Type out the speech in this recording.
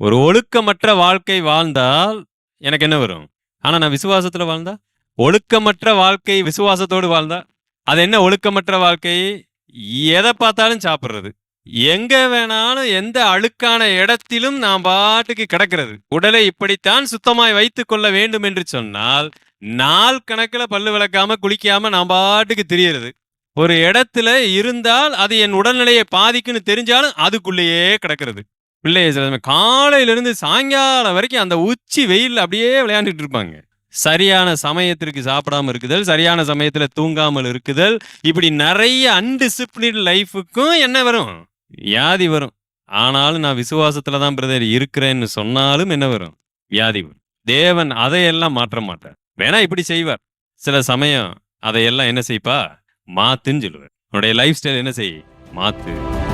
ஒரு ஒழுக்கமற்ற வாழ்க்கை வாழ்ந்தால் எனக்கு என்ன வரும்? ஆனால் நான் விசுவாசத்தில் வாழ்ந்தா? ஒழுக்கமற்ற வாழ்க்கை விசுவாசத்தோடு வாழ்ந்தா? அது என்ன ஒழுக்கமற்ற வாழ்க்கை? எதை பார்த்தாலும் சாப்பிட்றது. எங்க வேணாலும் எந்த அழுக்கான இடத்திலும் நாம் பாட்டுக்கு கிடக்கிறது. உடலை இப்படித்தான் சுத்தமாய் வைத்துக் கொள்ள வேண்டும் என்று சொன்னால் நாள் கணக்கில் பல்லு விளக்காம குளிக்காம நான் பாட்டுக்கு தெரியறது. ஒரு இடத்துல இருந்தால் அது என் உடல்நிலையை பாதிக்குன்னு தெரிஞ்சாலும் அதுக்குள்ளேயே கிடக்கிறது. பிள்ளைய சில சமயம் காலையிலேருந்து சாயங்காலம் வரைக்கும் அந்த உச்சி வெயில் அப்படியே விளையாண்டுட்டு இருப்பாங்க. சரியான சமயத்திற்கு சாப்பிடாம இருக்குதல் சரியான சமயத்தில் தூங்காமல் இருக்குதல் இப்படி நிறைய அன்டிசிப்ளின் லைஃபுக்கும் என்ன வரும்? வியாதி வரும். ஆனாலும் நான் விசுவாசத்தில் தான் பிரதர் இருக்கிறேன்னு சொன்னாலும் என்ன வரும்? வியாதி வரும். தேவன் அதையெல்லாம் மாற்ற மாட்டார். வேணா இப்படி செய்வார். சில சமயம் அதையெல்லாம் என்ன செய்ப்பா? மாத்துன்னு சொல்லுவார். உன்னுடைய லைஃப் ஸ்டைல் என்ன செய்? மாத்து.